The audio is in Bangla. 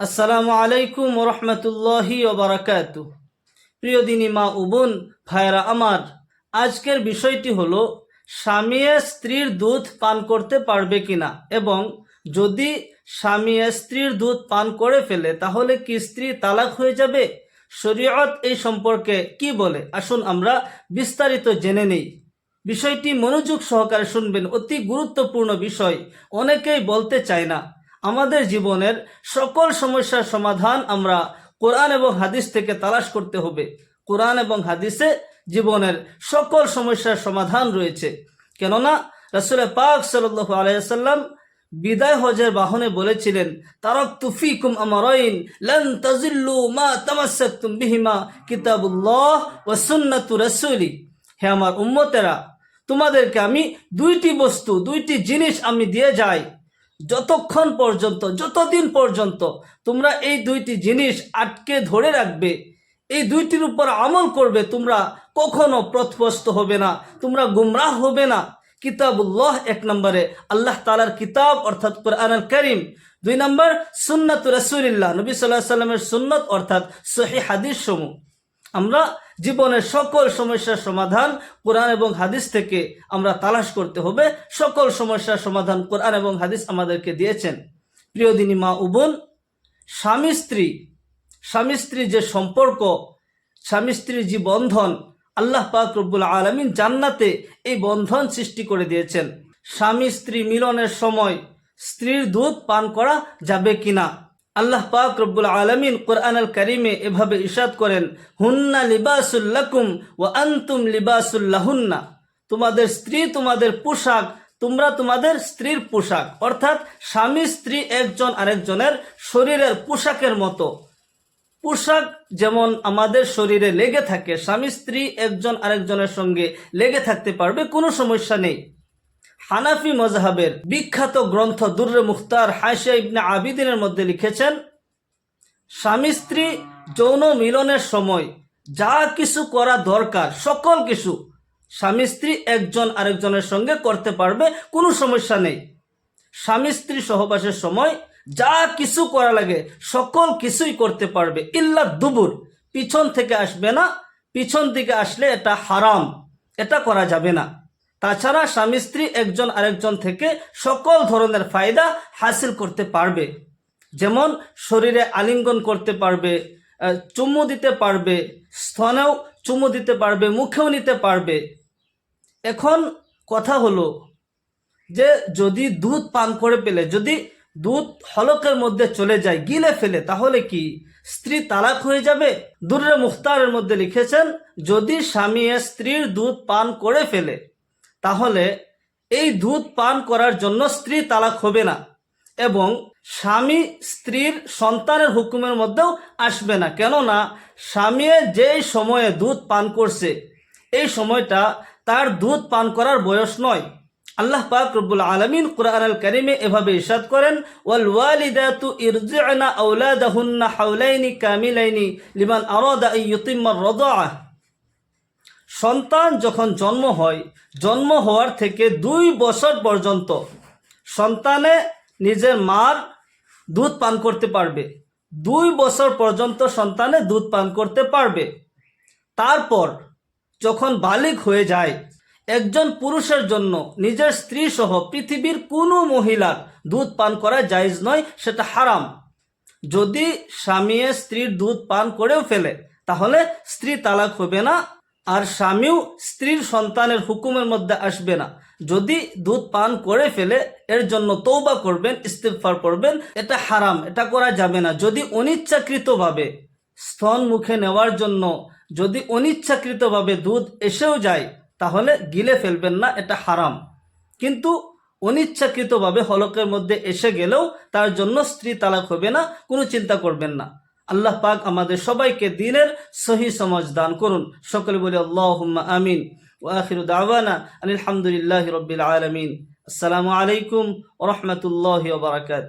আসসালামু আলাইকুম রহমতুল্লাহি ওবরাকাত। প্রিয় দিনী মা উবুন ভাইরা আমার, আজকের বিষয়টি হলো স্বামীয়ে স্ত্রীর দুধ পান করতে পারবে কিনা এবং যদি স্বামীয়ে স্ত্রীর দুধ পান করে ফেলে, তাহলে কি স্ত্রী তালাক হয়ে যাবে? শরীয়ত এই সম্পর্কে কি বলে? আসুন আমরা বিস্তারিত জেনে নেই। বিষয়টি মনোযোগ সহকারে শুনবেন, অতি গুরুত্বপূর্ণ বিষয়, অনেকেই বলতে চায় না। আমাদের জীবনের সকল সমস্যার সমাধান আমরা কোরআন এবং হাদিস থেকে তালাশ করতে হবে। কোরআন এবং হাদিসে জীবনের সকল সমস্যার সমাধান রয়েছে। কেননা রসুল পাক সাল্লাহ আলাইসাল্লাম বিদায় হজের বাহনে বলেছিলেন তারক তুফিকুম আমারাইন, লন মা কিতাবুল্লাহ ওয়া সুন্নাতু রাসূলি। হে আমার উম্মতেরা, তোমাদেরকে আমি দুইটি বস্তু, দুইটি জিনিস আমি দিয়ে যাই। যতক্ষণ পর্যন্ত, যতদিন পর্যন্ত তোমরা এই দুইটি জিনিস আটকে ধরে রাখবে, এই দুইটির উপর আমল করবে, তোমরা কখনো প্রথভস্ত হবে না, তোমরা গুমরাহ হবে না। কিতাবুল্লাহ এক নম্বরে, আল্লাহ তালার কিতাব অর্থাৎ কোরআন করিম। দুই নম্বর, সুন্নত রসুলিল্লাহ, নবী সাল্লাহ সাল্লামের সুন্নত অর্থাৎ সহি হাদিস সমূহ আমরা জীবনের সকল সমস্যার সমাধান কোরআন এবং হাদিস থেকে আমরা তালাশ করতে হবে। সকল সমস্যার সমাধান কোরআন এবং হাদিস আমাদেরকে দিয়েছেন। প্রিয় দিনী মা উবন স্বামী স্ত্রী স্বামী স্ত্রী যে সম্পর্ক, স্বামী স্ত্রীর যে বন্ধন, আল্লাহ পাক রব্বুল আলমিন জান্নাতে এই বন্ধন সৃষ্টি করে দিয়েছেন। স্বামী স্ত্রী মিলনের সময় স্ত্রীর দুধ পান করা যাবে কিনা? আল্লাহ পাক রব্বুল আলমিন কোরআন আল করিমে এভাবে ইশাদ করেন, হুন্না লিবাসুল্লাকুম ও আন্তুম লিবাসুল্লাহুন্না তোমাদের স্ত্রী তোমাদের পোশাক, তোমরা তোমাদের স্ত্রীর পোশাক, অর্থাৎ স্বামী স্ত্রী একজন আরেকজনের শরীরের পোশাকের মতো। পোশাক যেমন আমাদের শরীরে লেগে থাকে, স্বামী স্ত্রী একজন আরেকজনের সঙ্গে লেগে থাকতে পারবে, কোনো সমস্যা নেই। হানাফি মজহাবের বিখ্যাত গ্রন্থ দুর্রে মুখতার হাইশা ইবনে আবিদিনের মধ্যে লিখেছেন, স্বামী স্ত্রী যৌন মিলনের সময় যা কিছু করা দরকার, সকল কিছু স্বামী স্ত্রী একজন আরেকজনের সঙ্গে করতে পারবে, কোনো সমস্যা নেই। স্বামী স্ত্রী সহবাসের সময় যা কিছু করা লাগে, সকল কিছুই করতে পারবে। ইল্লা দুবুর, পিছন থেকে আসবে না, পিছন দিকে আসলে এটা হারাম, এটা করা যাবে না। তাছাড়া স্বামী স্ত্রী একজন আরেকজন থেকে সকল ধরনের ফায়দা হাসিল করতে পারবে। যেমন শরীরে আলিঙ্গন করতে পারবে চুমু দিতে পারবে, স্তনেও চুমু দিতে পারবে, মুখেও নিতে পারবে। এখন কথা হলো যে যদি দুধ পান করে পেলে, যদি দুধ হলকের মধ্যে চলে যায়, গিলে ফেলে, তাহলে কি স্ত্রী তালাক হয়ে যাবে? দুর্রে মুখতারের মধ্যে লিখেছেন, যদি স্বামী স্ত্রীর দুধ পান করে ফেলে তাহলে এই দুধ পান করার জন্য স্ত্রী তালাক হবে না এবং স্বামী স্ত্রীর সন্তানের হুকুমের মধ্যেও আসবে না। কেননা স্বামী যেই সময়ে দুধ পান করছে, এই সময়টা তার দুধ পান করার বয়স নয়। আল্লাহ পাক রব্বুল আলমিন কুরআন আল করিমে এভাবে ইরশাদ করেন, ওয়াল ওয়ালিদাতু ইরজি'না আওলাদাহুন্না লিমান সন্তান যখন জন্ম হয়, জন্ম হওয়ার থেকে দুই বছর পর্যন্ত সন্তানে নিজের মার দুধ পান করতে পারবে। দুই বছর পর্যন্ত সন্তানে দুধ পান করতে পারবে। তারপর যখন বালিক হয়ে যায়, একজন পুরুষের জন্য নিজের স্ত্রী সহ পৃথিবীর কোনো মহিলার দুধ পান করা জায়েজ নয়, সেটা হারাম। যদি স্বামী স্ত্রীর দুধ পান করেও ফেলে, তাহলে স্ত্রী তালাক হবে না। আর স্বামীও স্ত্রীর সন্তানের হুকুমের মধ্যে আসবে না। যদি দুধ পান করে ফেলে, এর জন্য তৌবা করবেন ইস্তেফার করবেন এটা হারাম, এটা করা যাবে না। যদি অনিচ্ছাকৃতভাবে স্তন মুখে নেওয়ার জন্য যদি অনিচ্ছাকৃতভাবে দুধ এসেও যায়, তাহলে গিলে ফেলবেন না, এটা হারাম। কিন্তু অনিচ্ছাকৃতভাবে হলকের মধ্যে এসে গেলেও তার জন্য স্ত্রী তালাক হবে না, কোনো চিন্তা করবেন না। আল্লাহ পাক আমাদের সবাইকে দিনের সহি সমাজ দান করুন। সকলে বলি আল্লাহ আমিন। ও আখির দাওয়ানা আলহামদুলিল্লাহ রবিল আলমিন। আসসালামু আলাইকুম ওরহমতুল্লাহ বারাকাত